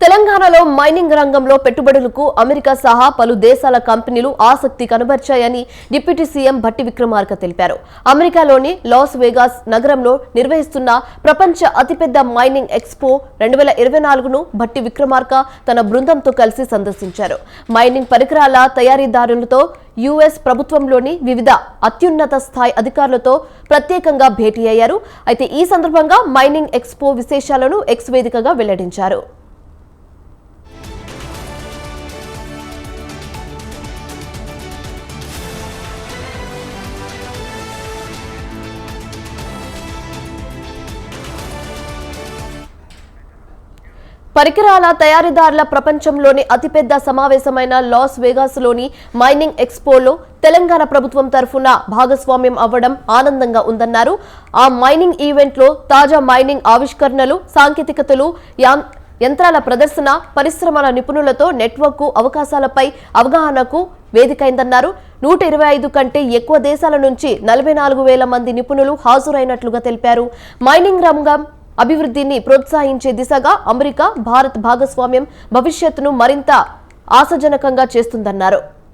తెలంగాణలో మైనింగ్ రంగంలో పెట్టుబడులకు అమెరికా సహా పలు దేశాల కంపెనీలు ఆసక్తి కనబర్చాయని డిప్యూటీ సీఎం భట్టి విక్రమార్క తెలిపారు. అమెరికాలోని లాస్ వేగాస్ నగరంలో నిర్వహిస్తున్న ప్రపంచ అతిపెద్ద మైనింగ్ ఎక్స్పో రెండు వేల ఇరవై నాలుగును భట్టి విక్రమార్క తన బృందంతో కలిసి సందర్శించారు. మైనింగ్ పరికరాల తయారీదారులతో యుఎస్ ప్రభుత్వంలోని వివిధ అత్యున్నత స్థాయి అధికారులతో ప్రత్యేకంగా భేటీ అయ్యారు. అయితే ఈ సందర్భంగా మైనింగ్ ఎక్స్పో విశేషాలను ఎక్స్ వేదికగా వెల్లడించారు. పరికరాల తయారీదారుల ప్రపంచంలోని అతిపెద్ద సమావేశమైన లాస్ వేగాస్లోని మైనింగ్ ఎక్స్పోలో తెలంగాణ ప్రభుత్వం తరఫున భాగస్వామ్యం అవ్వడం ఆనందంగా ఉందన్నారు. ఆ మైనింగ్ ఈవెంట్లో తాజా మైనింగ్ ఆవిష్కరణలు సాంకేతికతలు యాం- యంత్రాల ప్రదర్శన పరిశ్రమల నిపుణులతో నెట్వర్క్ అవకాశాలపై అవగాహనకు వేదికైందన్నారు. నూట ఇరవై ఐదు కంటే ఎక్కువ దేశాల నుంచి నలభై నాలుగు వేల మంది నిపుణులు హాజరైనట్లుగా తెలిపారు. మైనింగ్ రంగం అభివృద్ధిని ప్రోత్సహించే దిశగా అమెరికా భారత్ భాగస్వామ్యం భవిష్యత్తును మరింత ఆశాజనకంగా చేస్తుందన్నారు.